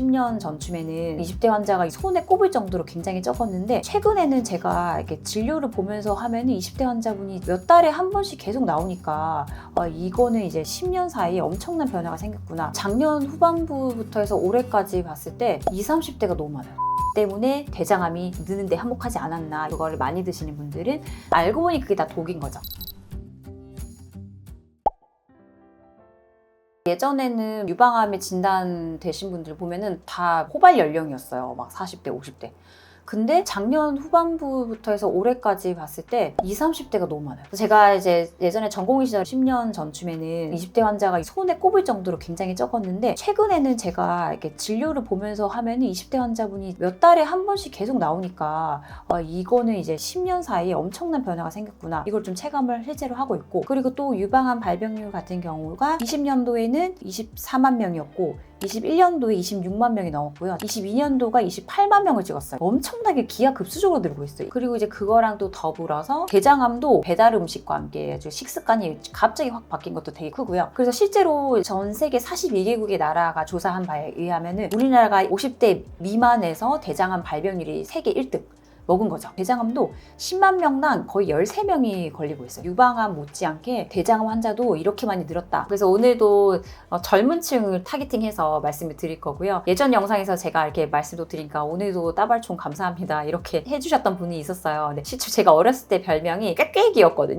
10년 전쯤에는 20대 환자가 손에 꼽을 정도로 굉장히 적었는데 최근에는 제가 이렇게 진료를 보면서 하면은 20대 환자분이 몇 달에 한 번씩 계속 나오니까 아, 이거는 이제 10년 사이에 엄청난 변화가 생겼구나. 작년 후반부부터 해서 올해까지 봤을 때 20, 30대가 너무 많아요. 때문에 대장암이 느는데 한몫하지 않았나 이거를 많이 드시는 분들은 알고 보니 그게 다 독인 거죠. 예전에는 유방암에 진단되신 분들 보면은 다 호발 연령이었어요. 막 40대, 50대. 근데 작년 후반부부터 해서 올해까지 봤을 때 20, 30대가 너무 많아요. 제가 이제 예전에 전공의 시절 10년 전쯤에는 20대 환자가 손에 꼽을 정도로 굉장히 적었는데 최근에는 제가 이렇게 진료를 보면서 하면은 20대 환자분이 몇 달에 한 번씩 계속 나오니까 아, 이거는 이제 10년 사이에 엄청난 변화가 생겼구나. 이걸 좀 체감을 실제로 하고 있고 그리고 또 유방암 발병률 같은 경우가 20년도에는 24만 명이었고 21년도에 26만 명이 넘었고요. 22년도가 28만 명을 찍었어요. 엄청나게 기하급수적으로 늘고 있어요. 그리고 이제 그거랑 또 더불어서 대장암도 배달 음식과 함께 아주 식습관이 갑자기 확 바뀐 것도 되게 크고요. 그래서 실제로 전 세계 42개국의 나라가 조사한 바에 의하면은 우리나라가 50대 미만에서 대장암 발병률이 세계 1등. 먹은 거죠. 대장암도 10만 명당 거의 13명이 걸리고 있어요. 유방암 못지않게 대장암 환자도 이렇게 많이 늘었다. 그래서 오늘도 어, 젊은 층을 타겟팅해서 말씀을 드릴 거고요. 예전 영상에서 제가 이렇게 말씀도 드리니까 오늘도 따발총 감사합니다. 이렇게 해주셨던 분이 있었어요. 근데 실제 제가 어렸을 때 별명이.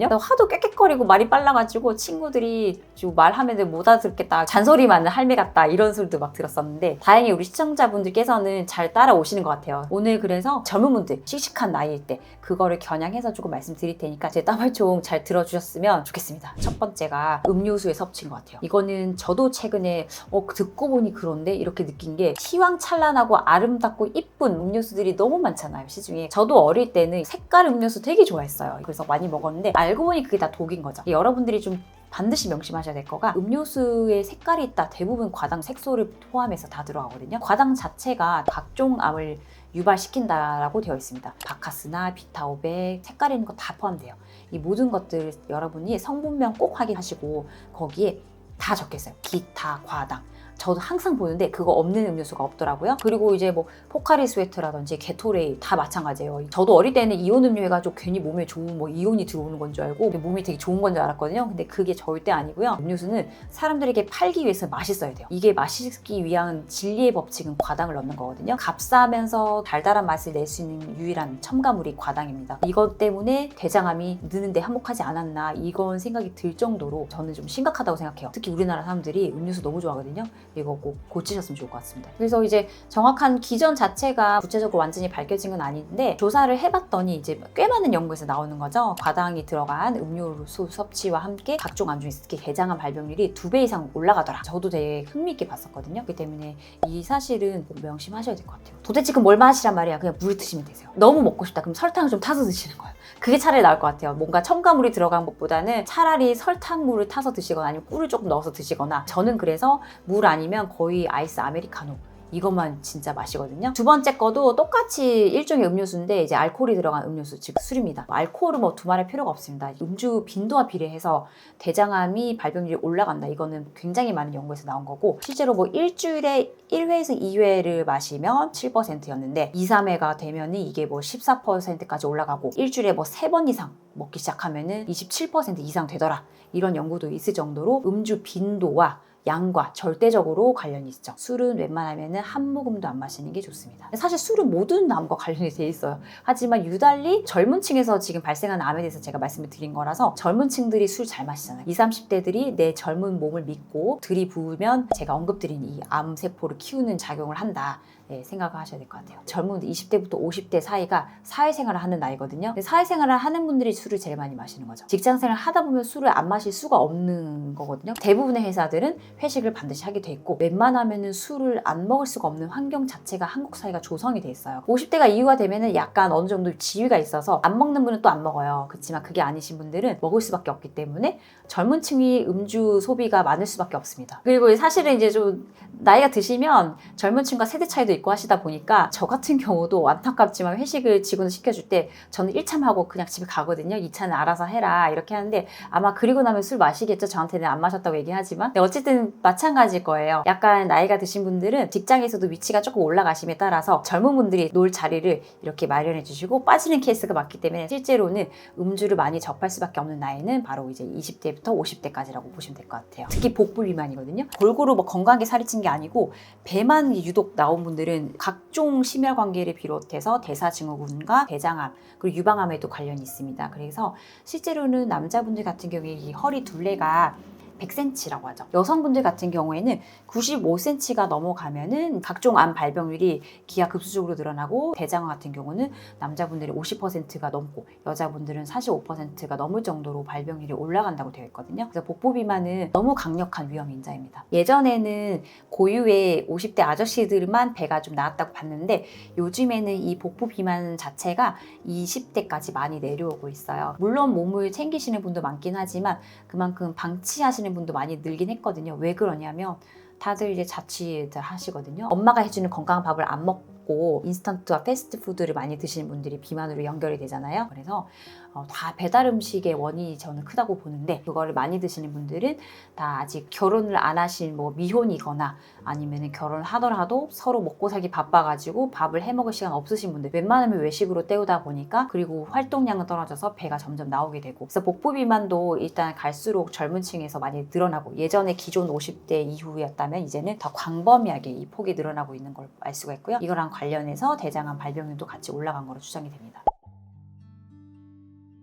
그래서 하도 꽥꽥거리고 말이 빨라가지고 친구들이 좀 말하면 못 알아듣겠다. 잔소리만 할매 같다. 이런 소리도 막 들었었는데 다행히 우리 시청자분들께서는 잘 따라오시는 것 같아요. 오늘 그래서 젊은 분들 씩씩한 나이일 때 그거를 겨냥해서 조금 말씀드릴 테니까 제 따발총 잘 들어주셨으면 좋겠습니다. 첫 번째가 음료수의 섭취인 것 같아요. 이거는 저도 최근에 어, 듣고 보니 그런데 이렇게 느낀 게 희왕찬란하고 아름답고 이쁜 음료수들이 너무 많잖아요 시중에. 저도 어릴 때는 색깔 음료수 되게 좋아했어요. 그래서 많이 먹었는데 알고 보니 그게 다 독인 거죠. 여러분들이 좀 반드시 명심하셔야 될 거가 음료수에 색깔이 있다 대부분 과당 색소를 포함해서 다 들어가거든요. 과당 자체가 각종 암을 유발시킨다라고 되어 있습니다. 바카스나 비타오백, 색깔 있는 거 다 포함돼요. 이 모든 것들 여러분이 성분명 꼭 확인하시고 거기에 다 적혀 있어요. 기타, 과당. 저도 항상 보는데 그거 없는 음료수가 없더라고요. 그리고 이제 뭐 포카리 스웨트라든지 게토레이 다 마찬가지예요. 저도 어릴 때는 이온 음료 해가지고 괜히 몸에 좋은 뭐 이온이 들어오는 건 줄 알고 몸이 되게 좋은 건 줄 알았거든요. 근데 그게 절대 아니고요. 음료수는 사람들에게 팔기 위해서 맛있어야 돼요. 이게 맛있기 위한 진리의 법칙은 과당을 넣는 거거든요. 값싸면서 달달한 맛을 낼 수 있는 유일한 첨가물이 과당입니다. 이것 때문에 대장암이 느는데 한몫하지 않았나 이건 생각이 들 정도로 저는 좀 심각하다고 생각해요. 특히 우리나라 사람들이 음료수 너무 좋아하거든요. 이거 꼭 고치셨으면 좋을 것 같습니다. 그래서 이제 정확한 기전 자체가 구체적으로 완전히 밝혀진 건 아닌데 조사를 해봤더니 이제 꽤 많은 연구에서 나오는 거죠. 과당이 들어간 음료수 섭취와 함께 각종 암 중에 특히 대장암 발병률이 두 배 이상 올라가더라. 저도 되게 흥미있게 봤었거든요. 그렇기 때문에 이 사실은 꼭 명심하셔야 될 것 같아요. 도대체 그뭘 마시란 말이야. 그냥 물 드시면 되세요. 너무 먹고 싶다. 그럼 설탕을 좀 타서 드시는 거예요. 그게 차라리 나을 것 같아요. 뭔가 첨가물이 들어간 것보다는 차라리 설탕물을 타서 드시거나 아니면 꿀을 조금 넣어서 드시거나 저는 그래서 물 아니 면 거의 아이스 아메리카노 이것만 진짜 마시거든요. 두 번째 거도 똑같이 일종의 음료수인데 이제 알코올이 들어간 음료수, 즉 술입니다. 알코올은 뭐 두말할 필요가 없습니다. 음주 빈도와 비례해서 대장암이 발병률이 올라간다. 이거는 굉장히 많은 연구에서 나온 거고 실제로 뭐 일주일에 1회에서 2회를 마시면 7%였는데 2, 3회가 되면은 이게 뭐 14%까지 올라가고 일주일에 뭐 3번 이상 먹기 시작하면은 27% 이상 되더라. 이런 연구도 있을 정도로 음주 빈도와 양과 절대적으로 관련이 있죠. 술은 웬만하면 한 모금도 안 마시는 게 좋습니다. 사실 술은 모든 암과 관련이 돼 있어요. 하지만 유달리 젊은 층에서 지금 발생하는 암에 대해서 제가 말씀을 드린 거라서 젊은 층들이 술 잘 마시잖아요. 20, 30대들이 내 젊은 몸을 믿고 들이부으면 제가 언급드린 이 암 세포를 키우는 작용을 한다. 네, 생각을 하셔야 될 것 같아요. 젊은 20대부터 50대 사이가 사회생활을 하는 나이거든요. 사회생활을 하는 분들이 술을 제일 많이 마시는 거죠. 직장생활 하다 보면 술을 안 마실 수가 없는 거거든요. 대부분의 회사들은 회식을 반드시 하게 돼 있고 웬만하면은 술을 안 먹을 수가 없는 환경 자체가 한국 사회가 조성이 돼 있어요. 50대가 이후가 되면은 약간 어느 정도 지위가 있어서 안 먹는 분은 또 안 먹어요. 그렇지만 그게 아니신 분들은 먹을 수밖에 없기 때문에 젊은 층이 음주 소비가 많을 수밖에 없습니다. 그리고 사실은 이제 좀 나이가 드시면 젊은 층과 세대 차이도 있고 하시다 보니까 저 같은 경우도 안타깝지만 회식을 직원을 시켜줄 때 저는 1차만 하고 그냥 집에 가거든요. 2차는 알아서 해라 이렇게 하는데 아마 그리고 나면 술 마시겠죠. 저한테는 안 마셨다고 얘기하지만 어쨌든 마찬가지일 거예요. 약간 나이가 드신 분들은 직장에서도 위치가 조금 올라가심에 따라서 젊은 분들이 놀 자리를 이렇게 마련해 주시고 빠지는 케이스가 많기 때문에 실제로는 음주를 많이 접할 수밖에 없는 나이는 바로 이제 20대부터 50대까지라고 보시면 될 것 같아요. 특히 복부 비만이거든요. 골고루 뭐 건강하게 살이 찐 게 아니고 배만 유독 나온 분들 은 각종 심혈 관계를 비롯해서 대사증후군과 대장암 그리고 유방암에도 관련이 있습니다. 그래서 실제로는 남자분들 같은 경우에 이 허리 둘레가 100cm라고 하죠. 여성분들 같은 경우에는 95cm가 넘어가면은 각종 암 발병률이 기하 급수적으로 늘어나고 대장암 같은 경우는 남자분들이 50%가 넘고 여자분들은 45%가 넘을 정도로 발병률이 올라간다고 되어 있거든요. 그래서 복부 비만은 너무 강력한 위험 인자입니다. 예전에는 고유의 50대 아저씨들만 배가 좀 나왔다고 봤는데 요즘에는 이 복부 비만 자체가 20대까지 많이 내려오고 있어요. 물론 몸을 챙기시는 분도 많긴 하지만 그만큼 방치하시는 분도 많이 늘긴 했거든요. 왜 그러냐면 다들 이제 자취들 하시거든요. 엄마가 해주는 건강한 밥을 안 먹고 인스턴트와 패스트푸드를 많이 드시는 분들이 비만으로 연결이 되잖아요. 그래서 어, 다 배달 음식의 원인이 저는 크다고 보는데 그거를 많이 드시는 분들은 다 아직 결혼을 안 하신 뭐 미혼이거나 아니면 결혼하더라도 서로 먹고 살기 바빠가지고 밥을 해 먹을 시간 없으신 분들 웬만하면 외식으로 때우다 보니까 그리고 활동량은 떨어져서 배가 점점 나오게 되고 그래서 복부 비만도 일단 갈수록 젊은 층에서 많이 늘어나고 예전에 기존 50대 이후였다면 이제는 더 광범위하게 이 폭이 늘어나고 있는 걸 알 수가 있고요. 이거랑 관련해서 대장암 발병률도 같이 올라간 거로 추정이 됩니다.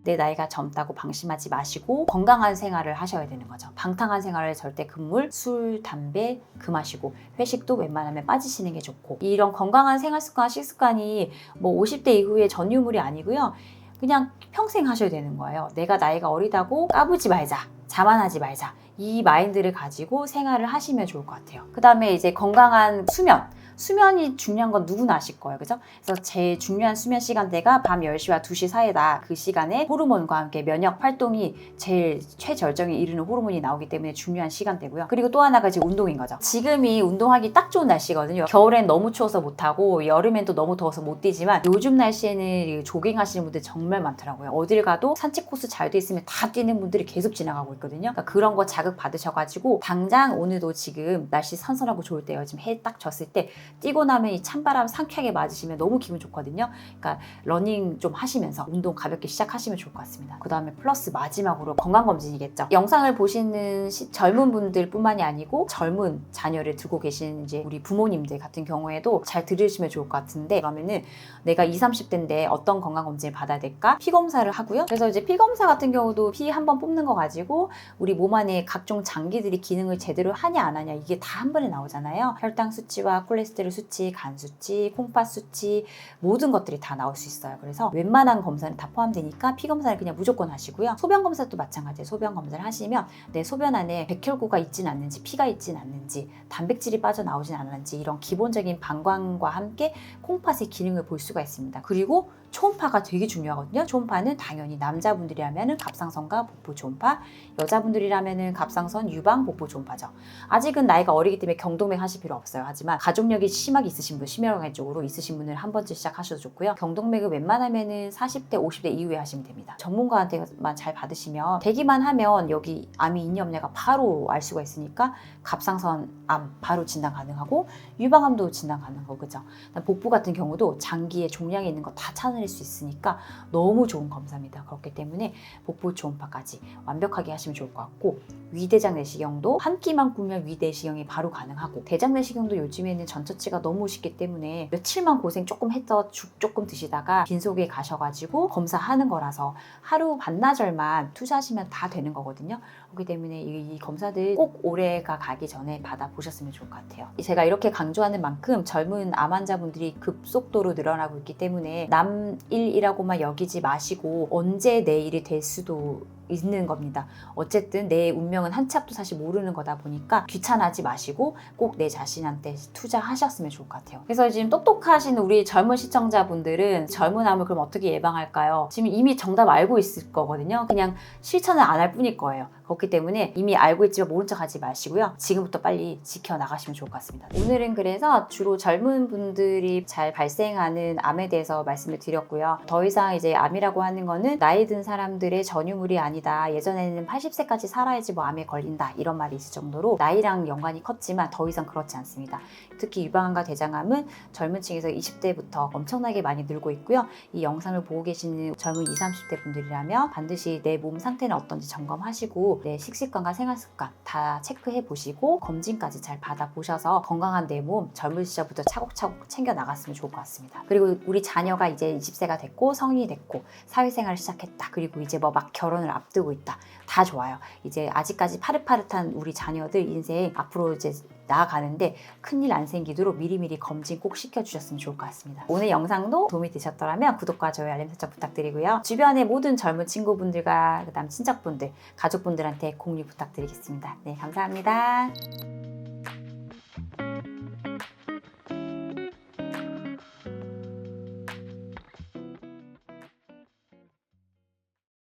내 나이가 젊다고 방심하지 마시고 건강한 생활을 하셔야 되는 거죠. 방탕한 생활을 절대 금물, 술, 담배 금하시고 회식도 웬만하면 빠지시는 게 좋고 이런 건강한 생활 습관, 식습관이 뭐 50대 이후의 전유물이 아니고요. 그냥 평생 하셔야 되는 거예요. 내가 나이가 어리다고 까부지 말자. 자만하지 말자. 이 마인드를 가지고 생활을 하시면 좋을 것 같아요. 그 다음에 이제 건강한 수면. 수면이 중요한 건 누구나 아실 거예요. 그죠? 그래서 제일 중요한 수면 시간대가 밤 10시와 2시 사이다. 그 시간에 호르몬과 함께 면역 활동이 제일 최절정에 이르는 호르몬이 나오기 때문에 중요한 시간대고요. 그리고 또 하나가 이제 운동인 거죠. 지금이 운동하기 딱 좋은 날씨거든요. 겨울엔 너무 추워서 못하고 여름엔 또 너무 더워서 못 뛰지만 요즘 날씨에는 조깅 하시는 분들 정말 많더라고요. 어딜 가도 산책 코스 잘 돼 있으면 다 뛰는 분들이 계속 지나가고 있거든요. 그러니까 그런 거 자극 받으셔가지고 당장 오늘도 지금 날씨 선선하고 좋을 때요. 지금 해 딱 졌을 때 뛰고 나면 이 찬바람 상쾌하게 맞으시면 너무 기분 좋거든요. 그러니까 러닝 좀 하시면서 운동 가볍게 시작하시면 좋을 것 같습니다. 그 다음에 플러스 마지막으로 건강검진이겠죠. 영상을 보시는 시- 젊은 분들 뿐만이 아니고 젊은 자녀를 두고 계신 이제 우리 부모님들 같은 경우에도 잘 들으시면 좋을 것 같은데 그러면은 내가 20, 30대인데 어떤 건강검진을 받아야 될까? 피 검사를 하고요. 그래서 이제 피 검사 같은 경우도 피 한 번 뽑는 거 가지고 우리 몸 안에 각종 장기들이 기능을 제대로 하냐 안 하냐 이게 다 한 번에 나오잖아요. 혈당 수치와 콜레스테롤 수치, 간 수치, 콩팥 수치 모든 것들이 다 나올 수 있어요. 그래서 웬만한 검사는 다 포함되니까 피 검사를 그냥 무조건 하시고요. 소변 검사도 마찬가지예요. 소변 검사를 하시면 내 소변 안에 백혈구가 있진 않는지 피가 있진 않는지 단백질이 빠져나오진 않는지 이런 기본적인 방광과 함께 콩팥의 기능을 볼 수가 있습니다. 그리고 초음파가 되게 중요하거든요. 초음파는 당연히 남자분들이라면 갑상선과 복부 초음파, 여자분들이라면 갑상선, 유방, 복부 초음파죠. 아직은 나이가 어리기 때문에 경동맥 하실 필요 없어요. 하지만 가족력이 심하게 있으신 분, 심혈관계 쪽으로 있으신 분은 한 번쯤 시작하셔도 좋고요. 경동맥을 웬만하면은 40대, 50대 이후에 하시면 됩니다. 전문가한테만 잘 받으시면 되기만 하면 여기 암이 있냐 없냐가 바로 알 수가 있으니까 갑상선 암 바로 진단 가능하고 유방암도 진단 가능하고 그죠. 복부 같은 경우도 장기에 종양이 있는 거 다 찾 아낼 수 있으니까 너무 좋은 검사입니다. 그렇기 때문에 복부 초음파까지 완벽하게 하시면 좋을 것 같고 위대장 내시경도 한 끼만 꾸면 위내시경이 바로 가능하고 대장 내시경도 요즘에는 전처치가 너무 쉽기 때문에 며칠만 고생 조금 해서 죽 조금 드시다가 빈속에 가셔가지고 검사하는 거라서 하루 반나절만 투자하시면 다 되는 거거든요. 그렇기 때문에 이, 이 검사들 꼭 올해가 가기 전에 받아 보셨으면 좋을 것 같아요. 제가 이렇게 강조하는 만큼 젊은 암 환자분들이 급속도로 늘어나고 있기 때문에 남일이라고만 여기지 마시고 언제 내일이 될 수도 있는 겁니다. 어쨌든 내 운명은 한치 앞도 사실 모르는 거다 보니까 귀찮아하지 마시고 꼭 내 자신한테 투자하셨으면 좋을 것 같아요. 그래서 지금 똑똑하신 우리 젊은 시청자분들은 젊은 암을 그럼 어떻게 예방할까요? 지금 이미 정답 알고 있을 거거든요. 그냥 실천을 안 할 뿐일 거예요. 그렇기 때문에 이미 알고 있지만 모른 척 하지 마시고요. 지금부터 빨리 지켜나가시면 좋을 것 같습니다. 오늘은 그래서 주로 젊은 분들이 잘 발생하는 암에 대해서 말씀을 드렸고요. 더 이상 이제 암이라고 하는 거는 나이 든 사람들의 전유물이 아니다. 예전에는 80세까지 살아야지 뭐 암에 걸린다. 이런 말이 있을 정도로 나이랑 연관이 컸지만 더 이상 그렇지 않습니다. 특히 유방암과 대장암은 젊은 층에서 20대부터 엄청나게 많이 늘고 있고요. 이 영상을 보고 계시는 젊은 20, 30대 분들이라면 반드시 내 몸 상태는 어떤지 점검하 내 식습관과 생활습관 다 체크해 보시고 검진까지 잘 받아 보셔서 건강한 내 몸 젊은 시절부터 차곡차곡 챙겨 나갔으면 좋을 것 같습니다. 그리고 우리 자녀가 이제 20세가 됐고 성인이 됐고 사회생활을 시작했다. 그리고 이제 뭐 막 결혼을 앞두고 있다. 다 좋아요. 이제 아직까지 파릇파릇한 우리 자녀들 인생 앞으로 이제 나아가는데 큰일 안 생기도록 미리미리 검진 꼭 시켜주셨으면 좋을 것 같습니다. 오늘 영상도 도움이 되셨더라면 구독과 좋아요, 알림 설정 부탁드리고요. 주변의 모든 젊은 친구분들과 그다음 친척분들, 가족분들한테 공유 부탁드리겠습니다. 네, 감사합니다.